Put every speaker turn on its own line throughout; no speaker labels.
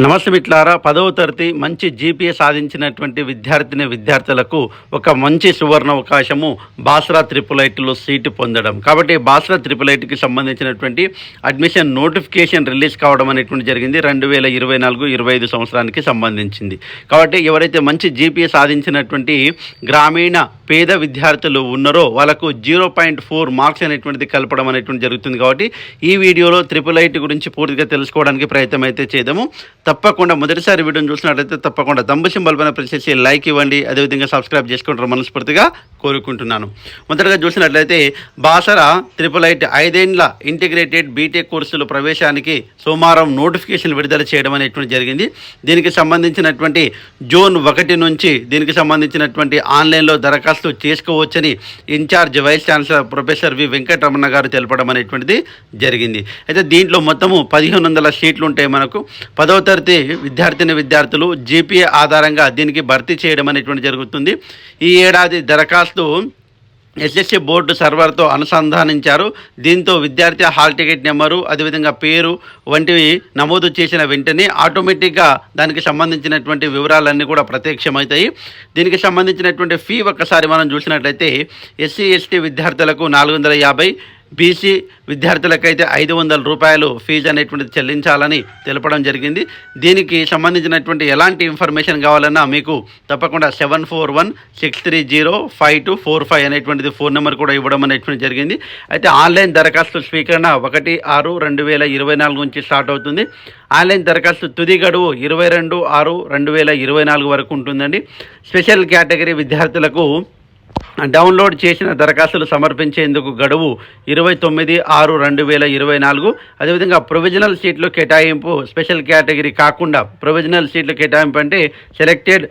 నమస్తే మిట్లారా పదవ తరగతి మంచి జీపీఏ సాధించినటువంటి విద్యార్థిని విద్యార్థులకు ఒక మంచి సువర్ణ అవకాశము బాసరా త్రిపుల్ ఐటీలో సీటు పొందడం. కాబట్టి బాసరా త్రిపుల్ ఐటీకి సంబంధించినటువంటి అడ్మిషన్ నోటిఫికేషన్ రిలీజ్ కావడం అనేటువంటి జరిగింది రెండు వేల ఇరవై నాలుగు ఇరవై ఐదు సంవత్సరానికి సంబంధించింది. కాబట్టి ఎవరైతే మంచి జీపీఏ సాధించినటువంటి గ్రామీణ పేద విద్యార్థులు ఉన్నారో వాళ్ళకు జీరో పాయింట్ ఫోర్ మార్క్స్ అనేటువంటిది కలపడం అనేటువంటి జరుగుతుంది. కాబట్టి ఈ వీడియోలో త్రిపుల్ ఐటీ గురించి పూర్తిగా తెలుసుకోవడానికి ప్రయత్నం అయితే చేద్దాము. తప్పకుండా మొదటిసారి వీడియోని చూసినట్లయితే తప్పకుండా తంబు సింబల్ పైన ప్రెస్ చేసి లైక్ ఇవ్వండి. అదేవిధంగా సబ్స్క్రైబ్ చేసుకుంటారు మనస్ఫూర్తిగా కోరుకుంటున్నాను. మొదటగా చూసినట్లయితే బాసర త్రిపుల్ ఐటీ ఐదేండ్ల ఇంటిగ్రేటెడ్ బీటెక్ కోర్సులు ప్రవేశానికి సోమవారం నోటిఫికేషన్ విడుదల చేయడం అనేటువంటి జరిగింది. దీనికి సంబంధించినటువంటి జూన్ ఒకటి నుంచి దీనికి సంబంధించినటువంటి ఆన్లైన్లో దరఖాస్తు చేసుకోవచ్చని in-charge vice chancellor professor V Venkataramana garu తెలపడం అనేటువంటిది జరిగింది. అయితే దీంట్లో మొత్తము పదిహేను వందల సీట్లు ఉంటాయి మనకు. పదవ తరగతి విద్యార్థిని విద్యార్థులు జీపీఏ ఆధారంగా దీనికి భర్తీ చేయడం అనేటువంటి జరుగుతుంది. ఈ ఏడాది దరఖాస్తు ఎస్ఎస్సి బోర్డు సర్వర్తో అనుసంధానించారు. దీంతో విద్యార్థి హాల్ టికెట్ నెంబరు అదేవిధంగా పేరు వంటివి నమోదు చేసిన వెంటనే ఆటోమేటిక్గా దానికి సంబంధించినటువంటి వివరాలన్నీ కూడా ప్రత్యక్షమవుతాయి. దీనికి సంబంధించినటువంటి ఫీ ఒక్కసారి మనం చూసినట్లయితే ఎస్సీ ఎస్టీ విద్యార్థులకు నాలుగు వందల యాభై బీసీ విద్యార్థులకైతే ఐదు వందల రూపాయలు ఫీజు అనేటువంటిది చెల్లించాలని తెలపడం జరిగింది. దీనికి సంబంధించినటువంటి ఎలాంటి ఇన్ఫర్మేషన్ కావాలన్నా మీకు తప్పకుండా seven four one six three zero five two four five అనేటువంటిది ఫోన్ నెంబర్ కూడా ఇవ్వడం అనేటువంటి జరిగింది. అయితే ఆన్లైన్ దరఖాస్తు స్వీకరణ ఒకటి ఆరు రెండు వేల ఇరవై నాలుగు నుంచి స్టార్ట్ అవుతుంది. ఆన్లైన్ దరఖాస్తు తుది గడువు ఇరవై రెండు ఆరు రెండు వేల ఇరవై నాలుగు వరకు ఉంటుందండి. స్పెషల్ కేటగిరీ విద్యార్థులకు డౌన్లోడ్ చేసిన దరఖాస్తులు సమర్పించేందుకు గడువు ఇరవై తొమ్మిది ఆరు రెండు వేల ఇరవై నాలుగు. అదేవిధంగా ప్రొవిజనల్ సీట్లు కేటాయింపు స్పెషల్ కేటగిరీ కాకుండా ప్రొవిజనల్ సీట్లు కేటాయింపు అంటే సెలెక్టెడ్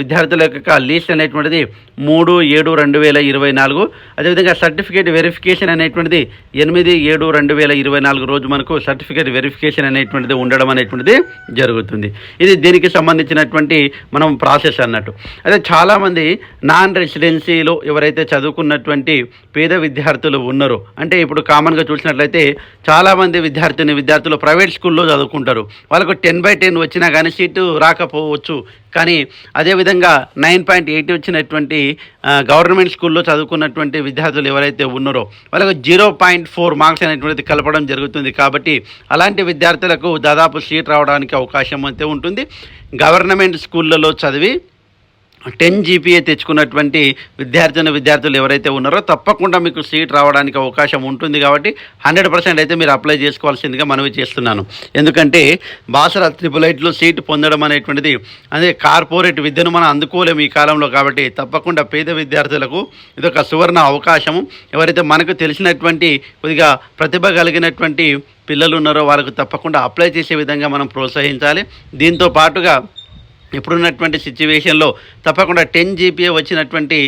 విద్యార్థుల యొక్క లీస్ట్ అనేటువంటిది మూడు ఏడు రెండు వేల ఇరవై నాలుగు. అదేవిధంగా సర్టిఫికేట్ వెరిఫికేషన్ అనేటువంటిది ఎనిమిది ఏడు రెండు వేల ఇరవై నాలుగు రోజు మనకు సర్టిఫికేట్ వెరిఫికేషన్ అనేటువంటిది ఉండడం అనేటువంటిది జరుగుతుంది. ఇది దీనికి సంబంధించినటువంటి మనం ప్రాసెస్ అన్నట్టు. అదే చాలామంది నాన్ రెసిడెన్సీలో ఎవరైతే చదువుకున్నటువంటి పేద విద్యార్థులు ఉన్నారో అంటే ఇప్పుడు కామన్గా చూసినట్లయితే చాలామంది విద్యార్థిని విద్యార్థులు ప్రైవేట్ స్కూల్లో చదువుకుంటారు. వాళ్ళకు టెన్ బై టెన్ వచ్చినా కానీ సీటు రాకపోవచ్చు. కానీ అదేవిధంగా నైన్ పాయింట్ ఎయిట్ వచ్చినటువంటి గవర్నమెంట్ స్కూల్లో చదువుకున్నటువంటి విద్యార్థులు ఎవరైతే ఉన్నారో వాళ్ళకు జీరో పాయింట్ ఫోర్ మార్క్స్ అనేటువంటిది కలపడం జరుగుతుంది కాబట్టి అలాంటి విద్యార్థులకు దాదాపు సీట్ రావడానికి అవకాశం అయితే ఉంటుంది. గవర్నమెంట్ స్కూళ్ళలో చదివి టెన్ జీపీఏ తెచ్చుకున్నటువంటి విద్యార్థిని విద్యార్థులు ఎవరైతే ఉన్నారో తప్పకుండా మీకు సీట్ రావడానికి అవకాశం ఉంటుంది కాబట్టి హండ్రెడ్ పర్సెంట్ అయితే మీరు అప్లై చేసుకోవాల్సిందిగా మనవి చేస్తున్నాను. ఎందుకంటే బాసర త్రిపుల్ ఐట్లో సీటు పొందడం అనేటువంటిది అదే కార్పొరేట్ విద్యను మనం అందుకోలేము ఈ కాలంలో కాబట్టి తప్పకుండా పేద విద్యార్థులకు ఇదొక సువర్ణ అవకాశము. ఎవరైతే మనకు తెలిసినటువంటి కొద్దిగా ప్రతిభ కలిగినటువంటి పిల్లలు ఉన్నారో వాళ్ళకు తప్పకుండా అప్లై చేసే విధంగా మనం ప్రోత్సహించాలి. దీంతో పాటుగా ఇప్పుడున్నటువంటి సిచ్యువేషన్లో తప్పకుండా టెన్ జీపీఏ వచ్చినటువంటి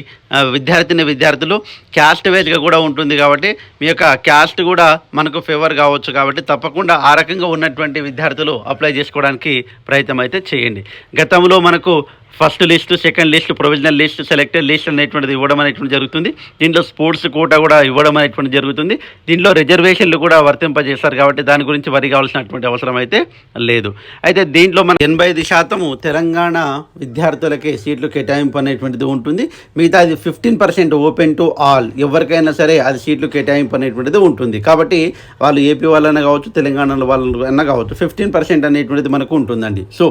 విద్యార్థిని విద్యార్థులు క్యాస్ట్ వైజ్గా కూడా ఉంటుంది కాబట్టి మీ యొక్క క్యాస్ట్ కూడా మనకు ఫేవర్ కావచ్చు కాబట్టి తప్పకుండా ఆ రకంగా ఉన్నటువంటి విద్యార్థులు అప్లై చేసుకోవడానికి ప్రయత్నం అయితే చేయండి. గతంలో మనకు first list second list provisional list selected list అనేటువంటిది ఇవ్వడం అనేటువంటి జరుగుతుంది. దీంట్లో స్పోర్ట్స్ కోటా కూడా ఇవ్వడం అనేటువంటి జరుగుతుంది. దీంట్లో రిజర్వేషన్లు కూడా వర్తింపజేస్తారు కాబట్టి దాని గురించి వరి కావాల్సినటువంటి అవసరం అయితే లేదు. అయితే దీంట్లో మన ఎనభై ఐదు శాతము తెలంగాణ విద్యార్థులకే సీట్లు కేటాయింపు అనేటువంటిది ఉంటుంది. మిగతా అది fifteen percent open to all. ఎవరికైనా సరే అది సీట్లు కేటాయింపు అనేటువంటిది ఉంటుంది. కాబట్టి వాళ్ళు ఏపీ వాళ్ళైనా కావచ్చు తెలంగాణ వాళ్ళు కావచ్చు ఫిఫ్టీన్ పర్సెంట్ అనేటువంటిది మనకు ఉంటుందండి. సో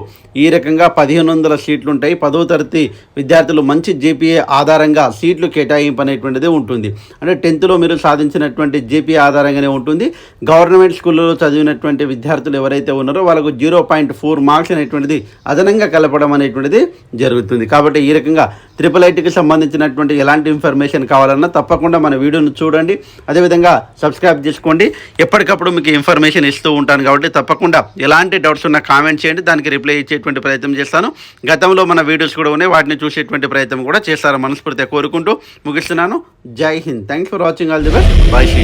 ఈ రకంగా పదిహేను వందల సీట్లు ఉంటాయి పదో తరగతి విద్యార్థులు మంచి జేపీఏ ఆధారంగా సీట్లు కేటాయింపు అనేటువంటిది ఉంటుంది. అంటే టెన్త్లో మీరు సాధించినటువంటి జేపీఏ ఆధారంగానే ఉంటుంది. గవర్నమెంట్ స్కూల్లో చదివినటువంటి విద్యార్థులు ఎవరైతే ఉన్నారో వాళ్ళకు జీరో పాయింట్ ఫోర్ మార్క్స్ అనేటువంటిది అదనంగా కలపడం అనేటువంటిది జరుగుతుంది. కాబట్టి ఈ రకంగా ట్రిపుల్ ఐటీకి సంబంధించినటువంటి ఎలాంటి ఇన్ఫర్మేషన్ కావాలన్నా తప్పకుండా మన వీడియోను చూడండి. అదేవిధంగా సబ్స్క్రైబ్ చేసుకోండి. ఎప్పటికప్పుడు మీకు ఇన్ఫర్మేషన్ ఇస్తూ ఉంటాను కాబట్టి తప్పకుండా ఎలాంటి డౌట్స్ ఉన్నా కామెంట్ చేయండి. దానికి రిప్లై ఇచ్చేటువంటి ప్రయత్నం చేస్తాను. గతంలో మన మన వీడియోస్ కూడా ఉన్నాయి వాటిని చూసేటువంటి ప్రయత్నం కూడా చేస్తారని మనస్ఫూర్తిగా కోరుకుంటూ ముగిస్తున్నాను. జై Hind. Thanks for watching all the best bye she